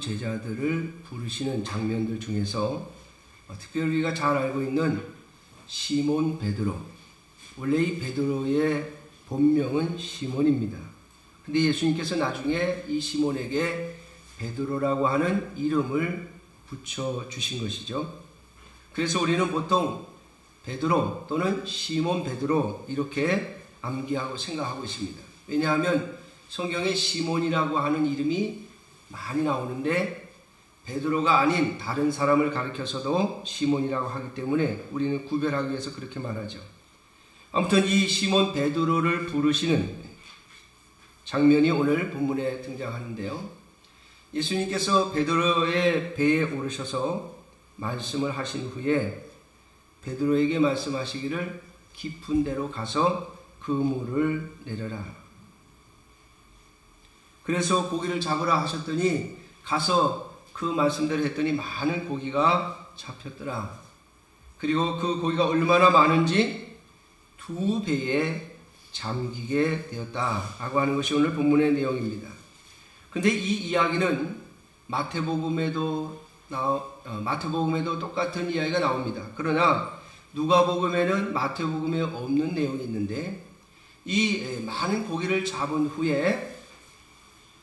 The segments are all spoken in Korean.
제자들을 부르시는 장면들 중에서 특별히 우리가 잘 알고 있는 시몬 베드로. 원래 이 베드로의 본명은 시몬입니다. 근데 예수님께서 나중에 이 시몬에게 베드로라고 하는 이름을 붙여 주신 것이죠. 그래서 우리는 보통 베드로 또는 시몬 베드로 이렇게 암기하고 생각하고 있습니다. 왜냐하면 성경에 시몬이라고 하는 이름이 많이 나오는데 베드로가 아닌 다른 사람을 가리켜서도 시몬이라고 하기 때문에 우리는 구별하기 위해서 그렇게 말하죠. 아무튼 이 시몬 베드로를 부르시는 장면이 오늘 본문에 등장하는데요. 예수님께서 베드로의 배에 오르셔서 말씀을 하신 후에 베드로에게 말씀하시기를 깊은 데로 가서 그 물을 내려라. 그래서 고기를 잡으라 하셨더니 가서 그 말씀대로 했더니 많은 고기가 잡혔더라. 그리고 그 고기가 얼마나 많은지 두 배에 잠기게 되었다 라고 하는 것이 오늘 본문의 내용입니다. 근데 이 이야기는 마태복음에도 나 어, 마태복음에도 똑같은 이야기가 나옵니다. 그러나 누가복음에는 마태복음에 없는 내용이 있는데 이 많은 고기를 잡은 후에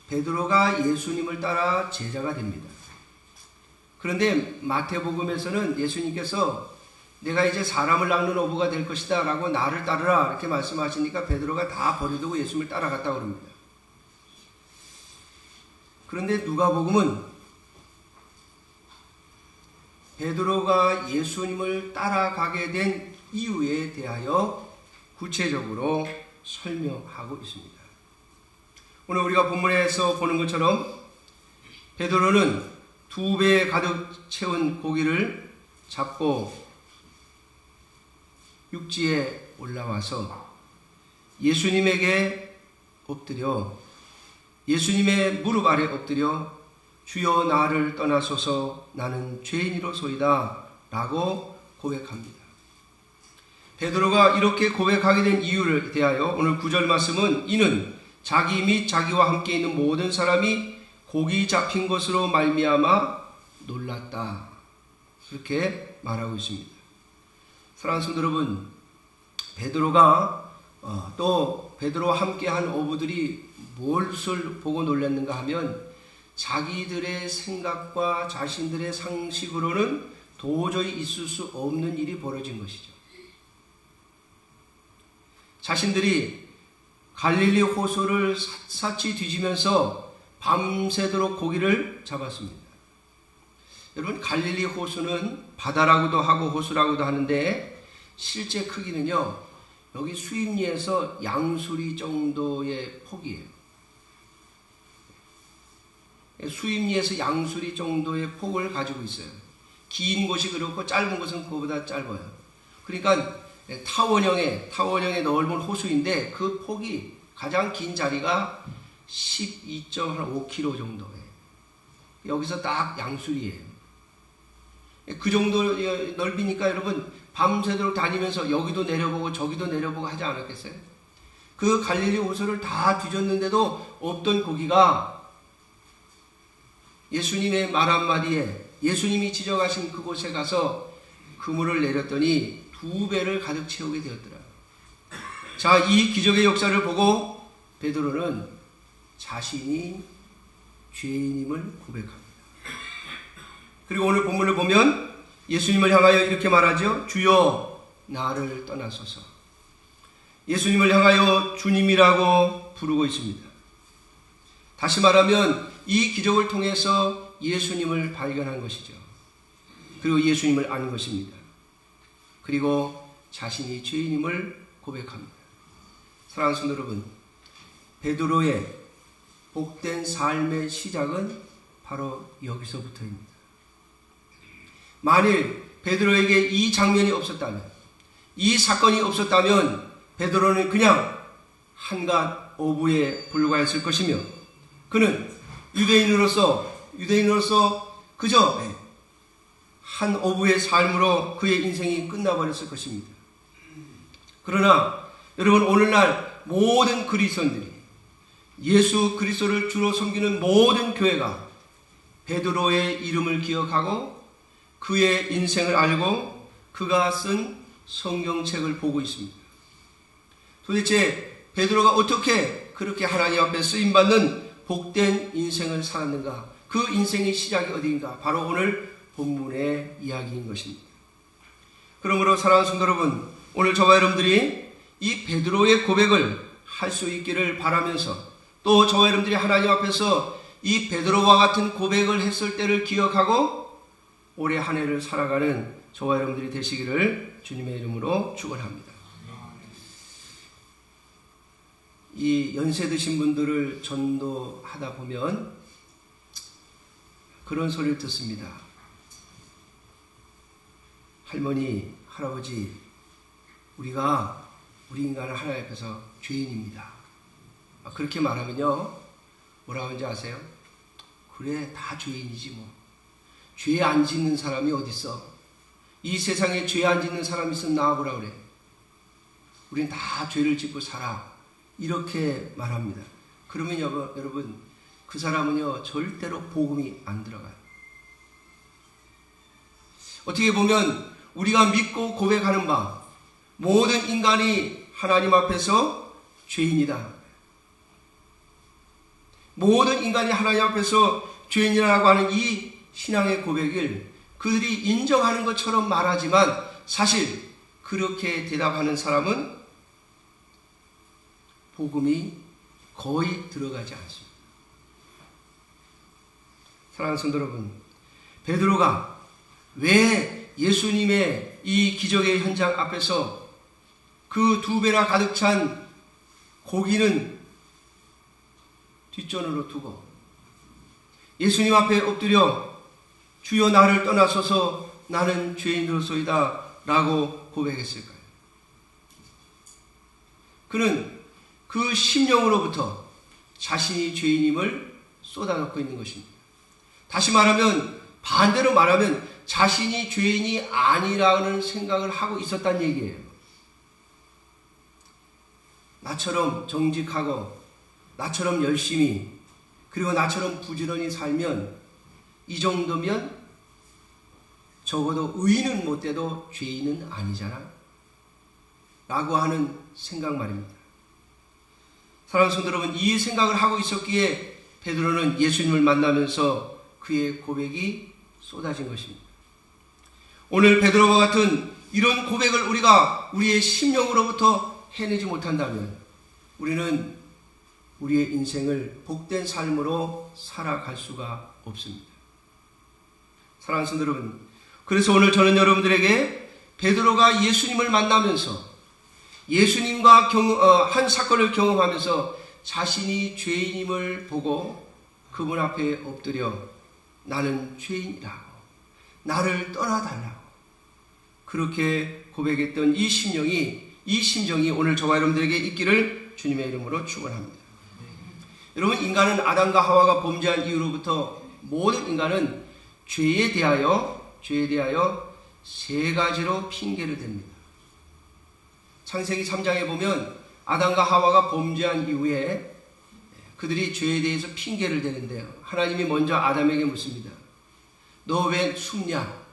베드로가 예수님을 따라 제자가 됩니다. 그런데 마태복음에서는 예수님께서 내가 이제 사람을 낚는 어부가 될 것이다 라고 나를 따르라 이렇게 말씀하시니까 베드로가 다 버리두고 예수님을 따라갔다 그럽니다. 그런데 누가복음은 베드로가 예수님을 따라가게 된 이유에 대하여 구체적으로 설명하고 있습니다. 오늘 우리가 본문에서 보는 것처럼 베드로는 두 배에 가득 채운 고기를 잡고 육지에 올라와서 예수님에게 엎드려 예수님의 무릎 아래 엎드려 주여 나를 떠나소서 나는 죄인이로소이다 라고 고백합니다. 베드로가 이렇게 고백하게 된 이유를 대하여 오늘 구절 말씀은 이는 자기 및 자기와 함께 있는 모든 사람이 고기 잡힌 것으로 말미암아 놀랐다. 그렇게 말하고 있습니다. 사랑하는 여러분, 베드로가 어, 또 베드로와 함께한 어부들이 무엇을 보고 놀랐는가 하면 자기들의 생각과 자신들의 상식으로는 도저히 있을 수 없는 일이 벌어진 것이죠. 자신들이 갈릴리 호수를 사치 뒤지면서 밤새도록 고기를 잡았습니다. 여러분 갈릴리 호수는 바다라고도 하고 호수라고도 하는데 실제 크기는요. 여기 수입리에서 양수리 정도의 폭이에요. 수입리에서 양수리 정도의 폭을 가지고 있어요. 긴 곳이 그렇고 짧은 곳은 그보다 짧아요. 그러니까 타원형의 타원형의 넓은 호수인데 그 폭이 가장 긴 자리가 12.5km 정도예요. 여기서 딱 양수리예요. 그 정도 넓이니까 여러분 밤새도록 다니면서 여기도 내려보고 저기도 내려보고 하지 않았겠어요? 그 갈릴리 호수를 다 뒤졌는데도 없던 고기가 예수님의 말 한마디에 예수님이 지적하신 그곳에 가서 그물을 내렸더니 두 배를 가득 채우게 되었더라. 자, 이 기적의 역사를 보고 베드로는 자신이 죄인임을 고백합니다. 그리고 오늘 본문을 보면 예수님을 향하여 이렇게 말하죠. 주여 나를 떠나소서. 예수님을 향하여 주님이라고 부르고 있습니다. 다시 말하면 이 기적을 통해서 예수님을 발견한 것이죠. 그리고 예수님을 아는 것입니다. 그리고 자신이 죄인임을 고백합니다. 사랑하는 여러분, 베드로의 복된 삶의 시작은 바로 여기서부터입니다. 만일 베드로에게 이 장면이 없었다면, 이 사건이 없었다면 베드로는 그냥 한갓 어부에 불과했을 것이며, 그는 유대인으로서 유대인으로서 그저 한 어부의 삶으로 그의 인생이 끝나버렸을 것입니다. 그러나 여러분 오늘날 모든 그리스도인들이 예수 그리스도를 주로 섬기는 모든 교회가 베드로의 이름을 기억하고 그의 인생을 알고 그가 쓴 성경책을 보고 있습니다. 도대체 베드로가 어떻게 그렇게 하나님 앞에 쓰임 받는 복된 인생을 살았는가? 그 인생의 시작이 어디인가? 바로 오늘 본문의 이야기인 것입니다. 그러므로 사랑하는 성도 여러분, 오늘 저와 여러분들이 이 베드로의 고백을 할 수 있기를 바라면서 또 저와 여러분들이 하나님 앞에서 이 베드로와 같은 고백을 했을 때를 기억하고 올해 한 해를 살아가는 저와 여러분들이 되시기를 주님의 이름으로 축원합니다. 이 연세 드신 분들을 전도하다 보면 그런 소리를 듣습니다. 할머니, 할아버지, 우리가 우리 인간은 하나님 앞에서 죄인입니다. 아, 그렇게 말하면요, 뭐라고 하는지 아세요? 그래, 다 죄인이지 뭐. 죄 안 짓는 사람이 어딨어? 이 세상에 죄 안 짓는 사람 있으면 나와보라 그래. 우린 다 죄를 짓고 살아. 이렇게 말합니다. 그러면 여러분, 그 사람은요, 절대로 복음이 안 들어가요. 어떻게 보면 우리가 믿고 고백하는 바, 모든 인간이 하나님 앞에서 죄인이다. 모든 인간이 하나님 앞에서 죄인이라고 하는 이 신앙의 고백을 그들이 인정하는 것처럼 말하지만 사실 그렇게 대답하는 사람은 복음이 거의 들어가지 않습니다. 사랑하는 성도 여러분, 베드로가 왜 예수님의 이 기적의 현장 앞에서 그 두 배나 가득 찬 고기는 뒷전으로 두고 예수님 앞에 엎드려 주여 나를 떠나서서 나는 죄인으로소이다 라고 고백했을까요? 그는 그 심령으로부터 자신이 죄인임을 쏟아놓고 있는 것입니다. 다시 말하면 반대로 말하면 자신이 죄인이 아니라는 생각을 하고 있었단 얘기예요. 나처럼 정직하고 나처럼 열심히 그리고 나처럼 부지런히 살면 이 정도면 적어도 의인은 못 돼도 죄인은 아니잖아. 라고 하는 생각 말입니다. 사랑하는 성도 여러분, 이 생각을 하고 있었기에 베드로는 예수님을 만나면서 그의 고백이 쏟아진 것입니다. 오늘 베드로와 같은 이런 고백을 우리가 우리의 심령으로부터 해내지 못한다면 우리는 우리의 인생을 복된 삶으로 살아갈 수가 없습니다. 사랑하는 성도 여러분, 그래서 오늘 저는 여러분들에게 베드로가 예수님을 만나면서 예수님과 경험, 어, 한 사건을 경험하면서 자신이 죄인임을 보고 그분 앞에 엎드려 나는 죄인이라고 나를 떠나달라고 그렇게 고백했던 이 심령이 이 심정이 오늘 저와 여러분들에게 있기를 주님의 이름으로 축원합니다. 여러분 인간은 아담과 하와가 범죄한 이후로부터 모든 인간은 죄에 대하여 죄에 대하여 세 가지로 핑계를 댑니다. 창세기 3장에 보면 아담과 하와가 범죄한 이후에 그들이 죄에 대해서 핑계를 대는데요. 하나님이 먼저 아담에게 묻습니다. 너 왜 숨냐?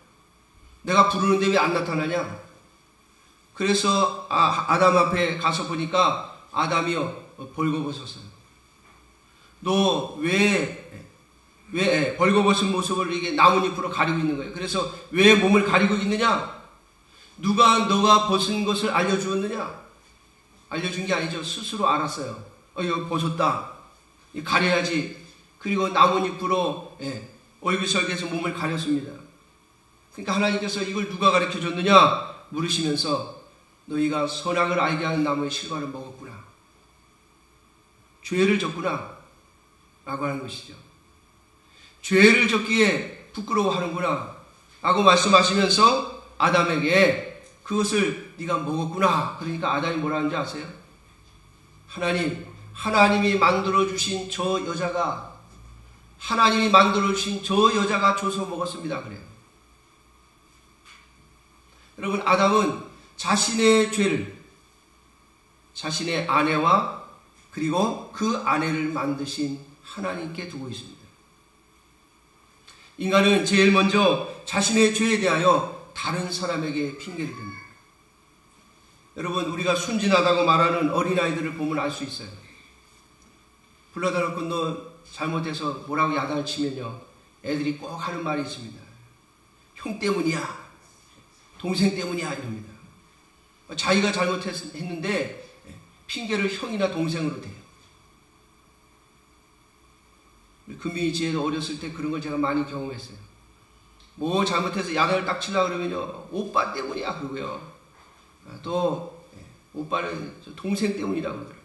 내가 부르는데 왜 안 나타나냐? 그래서 아, 담 앞에 가서 보니까 아담이요 벌거벗었어요. 너 왜 왜 벌거벗은 모습을 이게 나뭇잎으로 가리고 있는 거예요. 그래서 왜 몸을 가리고 있느냐? 누가 너가 벗은 것을 알려주었느냐? 알려준 게 아니죠. 스스로 알았어요. 어, 이거 벗었다. 가려야지. 그리고 나뭇잎으로 예, 얼굴설계해서 몸을 가렸습니다. 그러니까 하나님께서 이걸 누가 가르쳐 줬느냐 물으시면서 너희가 선악을 알게 하는 나무의 실과를 먹었구나. 죄를 졌구나. 라고 하는 것이죠. 죄를 졌기에 부끄러워하는구나. 라고 말씀하시면서 아담에게 그것을 네가 먹었구나. 그러니까 아담이 뭐라 하는지 아세요? 하나님, 하나님이 만들어 주신 저 여자가 하나님이 만들어 주신 저 여자가 줘서 먹었습니다. 그래요. 여러분 아담은 자신의 죄를 자신의 아내와 그리고 그 아내를 만드신 하나님께 두고 있습니다. 인간은 제일 먼저 자신의 죄에 대하여 다른 사람에게 핑계를 댑니다. 여러분, 우리가 순진하다고 말하는 어린아이들을 보면 알 수 있어요. 불러다 놓고 너 잘못해서 뭐라고 야단을 치면요. 애들이 꼭 하는 말이 있습니다. 형 때문이야. 동생 때문이야. 이럽니다. 자기가 잘못했는데 핑계를 형이나 동생으로 대요. 금빈이 지혜도 어렸을 때 그런 걸 제가 많이 경험했어요. 뭐 잘못해서 야단을 딱 치려고 그러면요. 오빠 때문이야. 그러고요. 아, 또 예, 오빠는 동생 때문이라고 그러더라고요.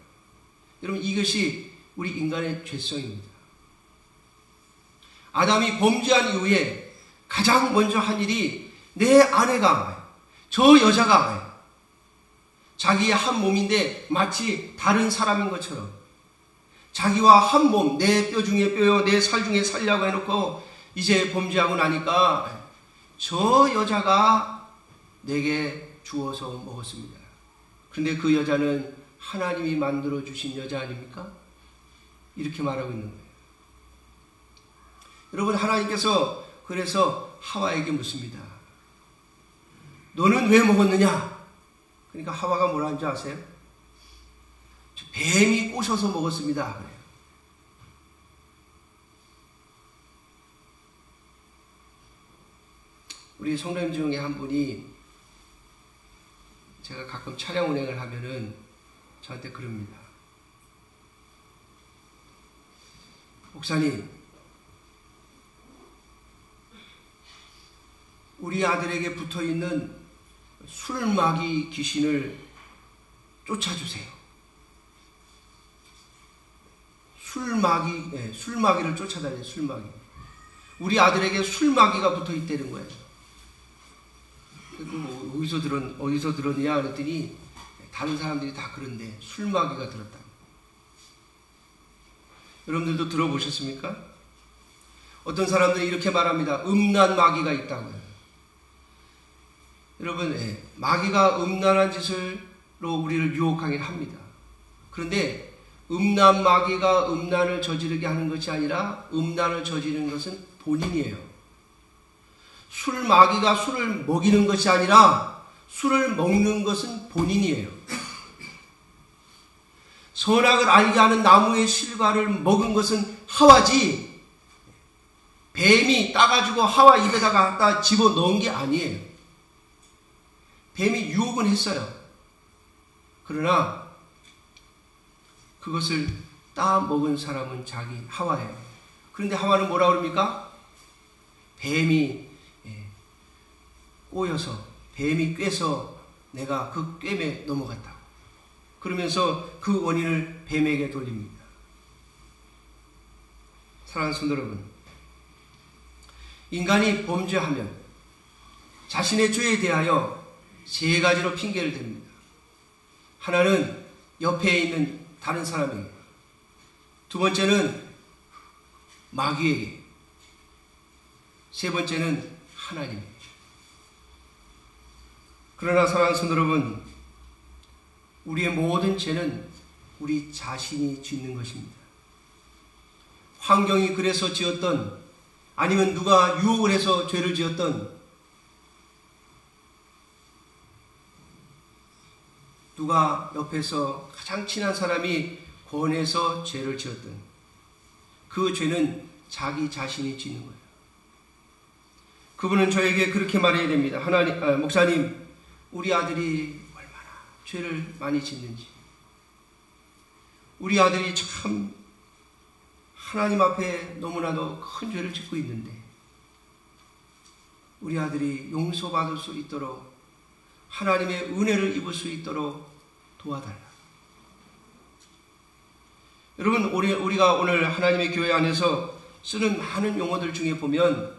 여러분 이것이 우리 인간의 죄성입니다. 아담이 범죄한 이후에 가장 먼저 한 일이 내 아내가 저 여자가 자기의 한 몸인데 마치 다른 사람인 것처럼 자기와 한 몸, 내 뼈 중에 뼈요, 내 살 중에 살이라고 해놓고 이제 범죄하고 나니까 저 여자가 내게 주어서 먹었습니다. 그런데 그 여자는 하나님이 만들어 주신 여자 아닙니까? 이렇게 말하고 있는 거예요. 여러분 하나님께서 그래서 하와에게 묻습니다. 너는 왜 먹었느냐? 그러니까 하와가 뭐라 하는지 아세요? 뱀이 꼬셔서 먹었습니다. 우리 성도님 중에 한 분이 제가 가끔 차량 운행을 하면은 저한테 그럽니다. 목사님, 우리 아들에게 붙어 있는 술마귀 귀신을 쫓아주세요. 술마귀, 예, 술마귀를 쫓아다녀요, 술마귀. 우리 아들에게 술마귀가 붙어 있다는 거예요. 뭐 어디서 들었, 어디서 들었냐 그랬더니 다른 사람들이 다 그런데 술마귀가 들었다. 여러분들도 들어보셨습니까? 어떤 사람들이 이렇게 말합니다. 음란 마귀가 있다고요. 여러분, 예, 마귀가 음란한 짓을로 우리를 유혹하긴 합니다. 그런데 음란 마귀가 음란을 저지르게 하는 것이 아니라 음란을 저지르는 것은 본인이에요. 술 마귀가 술을 먹이는 것이 아니라 술을 먹는 것은 본인이에요. 선악을 알게 하는 나무의 실과를 먹은 것은 하와지 뱀이 따가지고 하와 입에다가 갖다 집어 넣은 게 아니에요. 뱀이 유혹은 했어요. 그러나 그것을 따 먹은 사람은 자기 하와예요. 그런데 하와는 뭐라 그럽니까? 뱀이 예, 꼬여서 뱀이 꿰서 내가 그 꿰매 넘어갔다. 그러면서 그 원인을 뱀에게 돌립니다. 사랑하는 성도 여러분, 인간이 범죄하면 자신의 죄에 대하여 세 가지로 핑계를 댑니다. 하나는 옆에 있는 다른 사람에게. 두 번째는 마귀에게. 세 번째는 하나님에게. 그러나 사랑하는 여러분, 우리의 모든 죄는 우리 자신이 짓는 것입니다. 환경이 그래서 지었던 아니면 누가 유혹을 해서 죄를 지었던 누가 옆에서 가장 친한 사람이 권해서 죄를 지었던 그 죄는 자기 자신이 짓는 거예요. 그분은 저에게 그렇게 말해야 됩니다. 하나님, 아, 목사님, 우리 아들이 얼마나 죄를 많이 짓는지. 우리 아들이 참 하나님 앞에 너무나도 큰 죄를 짓고 있는데, 우리 아들이 용서받을 수 있도록 하나님의 은혜를 입을 수 있도록 도와달라. 여러분, 우리, 우리가 오늘 하나님의 교회 안에서 쓰는 많은 용어들 중에 보면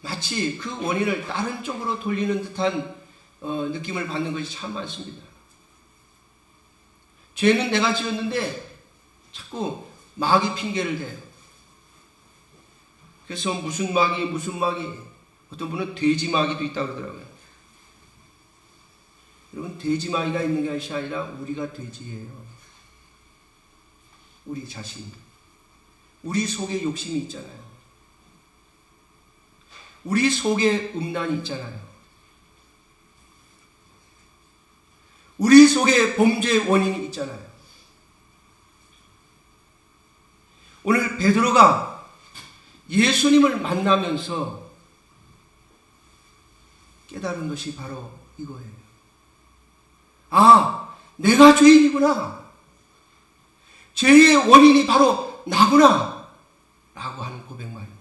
마치 그 원인을 다른 쪽으로 돌리는 듯한 어, 느낌을 받는 것이 참 많습니다. 죄는 내가 지었는데 자꾸 마귀 핑계를 대요. 그래서 무슨 마귀, 무슨 마귀, 어떤 분은 돼지 마귀도 있다고 그러더라고요. 여러분 돼지 마귀가 있는 것이 아니라 우리가 돼지예요. 우리 자신. 우리 속에 욕심이 있잖아요. 우리 속에 음란이 있잖아요. 우리 속에 범죄의 원인이 있잖아요. 오늘 베드로가 예수님을 만나면서 깨달은 것이 바로 이거예요. 아, 내가 죄인이구나. 죄의 원인이 바로 나구나. 라고 하는 고백 말입니다.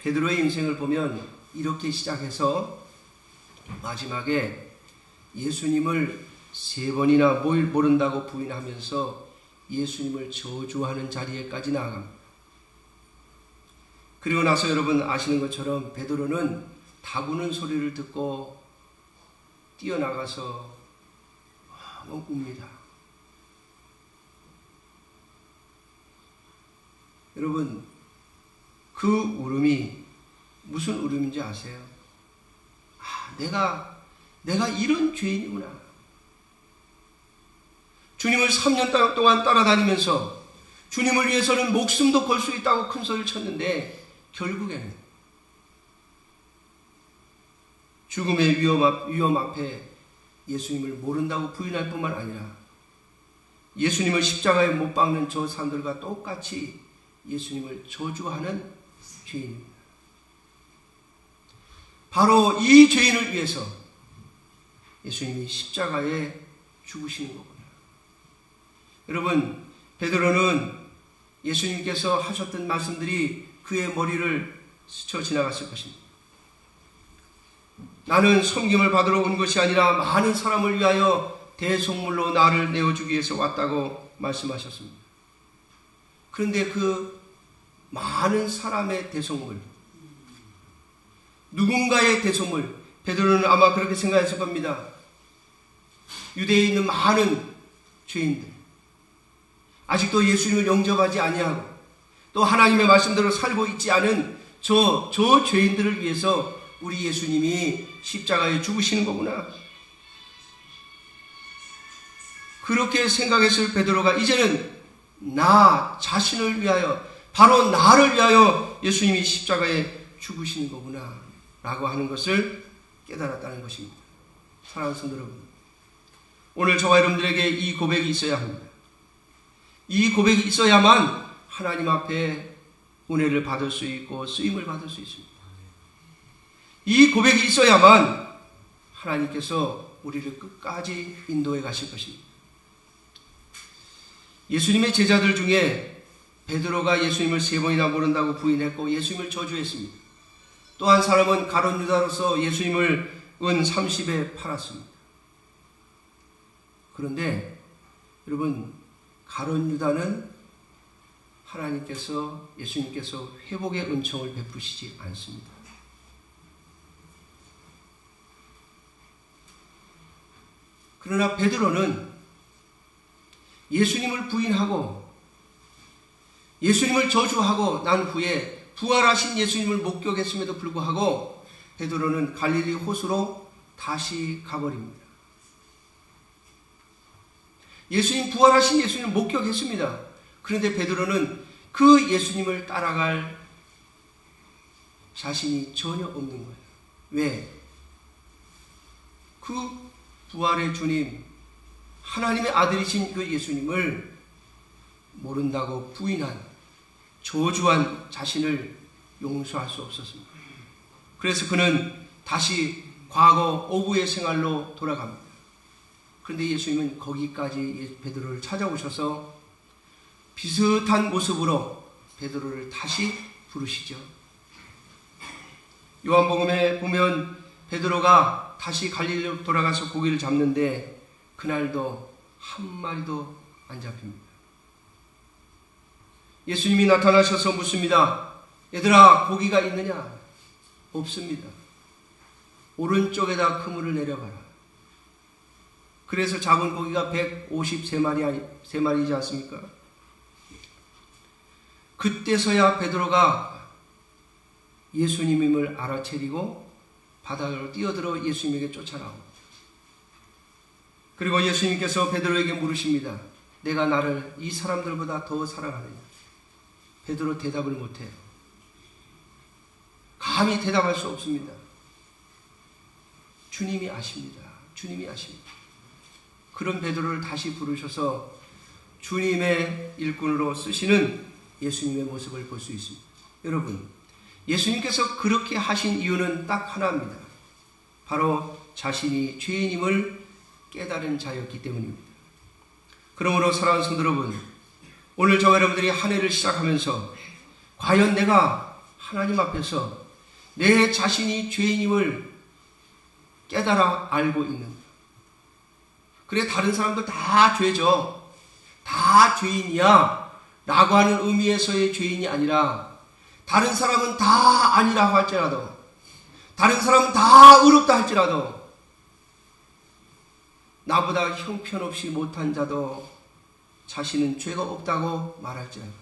베드로의 인생을 보면 이렇게 시작해서 마지막에 예수님을 세 번이나 뭘 모른다고 부인하면서 예수님을 저주하는 자리에까지 나아갑니다. 그리고 나서 여러분 아시는 것처럼 베드로는 다구는 소리를 듣고 뛰어나가서 막 웁니다. 여러분 그 울음이 무슨 울음인지 아세요? 아, 내가 내가 이런 죄인이구나. 주님을 3년 동안 따라다니면서 주님을 위해서는 목숨도 걸 수 있다고 큰 소리를 쳤는데 결국에는 죽음의 위험, 앞, 위험 앞에 예수님을 모른다고 부인할 뿐만 아니라 예수님을 십자가에 못 박는 저 사람들과 똑같이 예수님을 저주하는 죄인입니다. 바로 이 죄인을 위해서 예수님이 십자가에 죽으시는 거구나. 여러분, 베드로는 예수님께서 하셨던 말씀들이 그의 머리를 스쳐 지나갔을 것입니다. 나는 섬김을 받으러 온 것이 아니라 많은 사람을 위하여 대속물로 나를 내어주기 위해서 왔다고 말씀하셨습니다. 그런데 그 많은 사람의 대속물, 누군가의 대속물, 베드로는 아마 그렇게 생각했을 겁니다. 유대에 있는 많은 죄인들, 아직도 예수님을 영접하지 아니하고 또 하나님의 말씀대로 살고 있지 않은 저, 저 죄인들을 위해서 우리 예수님이 십자가에 죽으시는 거구나. 그렇게 생각했을 베드로가 이제는 나 자신을 위하여 바로 나를 위하여 예수님이 십자가에 죽으시는 거구나 라고 하는 것을 깨달았다는 것입니다. 사랑하는 성도 여러분 오늘 저와 여러분들에게 이 고백이 있어야 합니다. 이 고백이 있어야만 하나님 앞에 은혜를 받을 수 있고 쓰임을 받을 수 있습니다. 이 고백이 있어야만 하나님께서 우리를 끝까지 인도해 가실 것입니다. 예수님의 제자들 중에 베드로가 예수님을 세 번이나 모른다고 부인했고 예수님을 저주했습니다. 또 한 사람은 가론 유다로서 예수님을 은 30에 팔았습니다. 그런데 여러분 가론 유다는 하나님께서 예수님께서 회복의 은총을 베푸시지 않습니다. 그러나 베드로는 예수님을 부인하고 예수님을 저주하고 난 후에 부활하신 예수님을 목격했음에도 불구하고 베드로는 갈릴리 호수로 다시 가버립니다. 예수님 부활하신 예수님을 목격했습니다. 그런데 베드로는 그 예수님을 따라갈 자신이 전혀 없는 거예요. 왜? 그 부활의 주님, 하나님의 아들이신 그 예수님을 모른다고 부인한, 저주한 자신을 용서할 수 없었습니다. 그래서 그는 다시 과거 오부의 생활로 돌아갑니다. 그런데 예수님은 거기까지 베드로를 찾아오셔서 비슷한 모습으로 베드로를 다시 부르시죠. 요한복음에 보면 베드로가 다시 갈릴리로 돌아가서 고기를 잡는데 그날도 한 마리도 안 잡힙니다. 예수님이 나타나셔서 묻습니다. 얘들아 고기가 있느냐? 없습니다. 오른쪽에다 그물을 내려봐라. 그래서 잡은 고기가 153마리, 3마리지 않습니까? 그때서야 베드로가 예수님임을 알아채리고 바다로 뛰어들어 예수님에게 쫓아나옵니다. 그리고 예수님께서 베드로에게 물으십니다. 내가 나를 이 사람들보다 더 사랑하느냐? 베드로 대답을 못해요. 감히 대답할 수 없습니다. 주님이 아십니다. 주님이 아십니다. 그런 베드로를 다시 부르셔서 주님의 일꾼으로 쓰시는 예수님의 모습을 볼 수 있습니다. 여러분, 예수님께서 그렇게 하신 이유는 딱 하나입니다. 바로 자신이 죄인임을 깨달은 자였기 때문입니다. 그러므로 사랑하는 성도 여러분, 오늘 저와 여러분들이 한 해를 시작하면서 과연 내가 하나님 앞에서 내 자신이 죄인임을 깨달아 알고 있는가? 그래, 다른 사람들 다 죄죠. 다 죄인이야. 라고 하는 의미에서의 죄인이 아니라, 다른 사람은 다 아니라고 할지라도, 다른 사람은 다 의롭다 할지라도, 나보다 형편없이 못한 자도 자신은 죄가 없다고 말할지라도,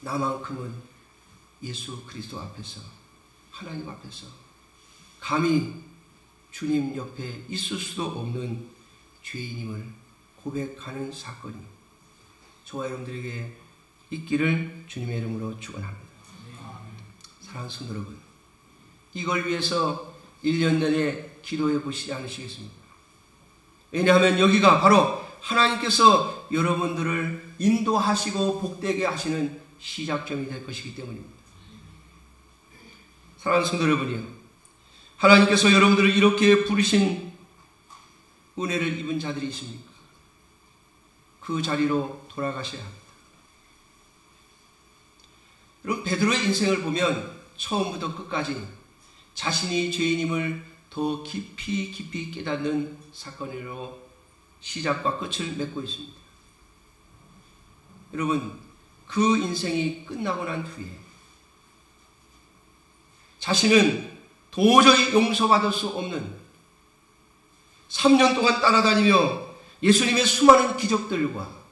나만큼은 예수 그리스도 앞에서, 하나님 앞에서, 감히 주님 옆에 있을 수도 없는 죄인임을 고백하는 사건이 저와 여러분들에게 있기를 주님의 이름으로 축원합니다. 사랑하는 성도 여러분, 이걸 위해서 1년 내내 기도해 보시지 않으시겠습니까? 왜냐하면 여기가 바로 하나님께서 여러분들을 인도하시고 복되게 하시는 시작점이 될 것이기 때문입니다. 사랑하는 성도 여러분이요. 하나님께서 여러분들을 이렇게 부르신 은혜를 입은 자들이 있습니까? 그 자리로 돌아가셔야 합니다. 여러분 베드로의 인생을 보면 처음부터 끝까지 자신이 죄인임을 더 깊이 깊이 깨닫는 사건으로 시작과 끝을 맺고 있습니다. 여러분 그 인생이 끝나고 난 후에 자신은 도저히 용서받을 수 없는 3년 동안 따라다니며 예수님의 수많은 기적들과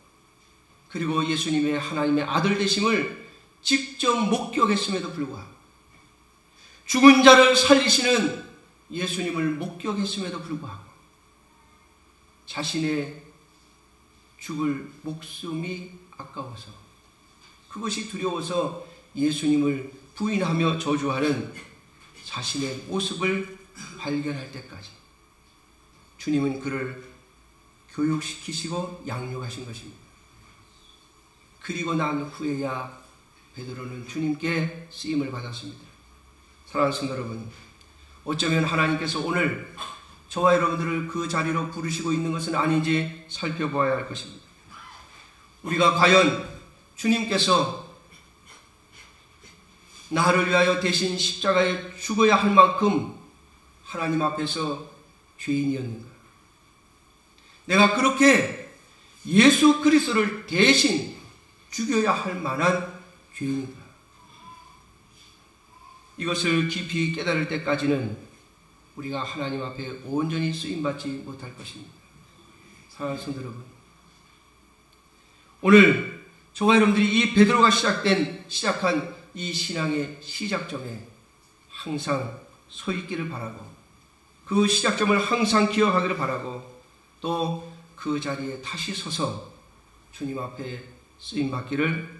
그리고 예수님의 하나님의 아들 되심을 직접 목격했음에도 불구하고 죽은 자를 살리시는 예수님을 목격했음에도 불구하고 자신의 죽을 목숨이 아까워서 그것이 두려워서 예수님을 부인하며 저주하는 자신의 모습을 발견할 때까지 주님은 그를 교육시키시고 양육하신 것입니다. 그리고 난 후에야 베드로는 주님께 쓰임을 받았습니다. 사랑하는 성도 여러분, 어쩌면 하나님께서 오늘 저와 여러분들을 그 자리로 부르시고 있는 것은 아닌지 살펴보아야 할 것입니다. 우리가 과연 주님께서 나를 위하여 대신 십자가에 죽어야 할 만큼 하나님 앞에서 죄인이었는가? 내가 그렇게 예수 그리스도를 대신 죽여야 할 만한 죄인인가? 이것을 깊이 깨달을 때까지는 우리가 하나님 앞에 온전히 쓰임받지 못할 것입니다. 사랑하는 성도 여러분. 오늘 저와 여러분들이 이 베드로가 시작된, 시작한 이 신앙의 시작점에 항상 서 있기를 바라고 그 시작점을 항상 기억하기를 바라고 또 그 자리에 다시 서서 주님 앞에 쓰임 받기를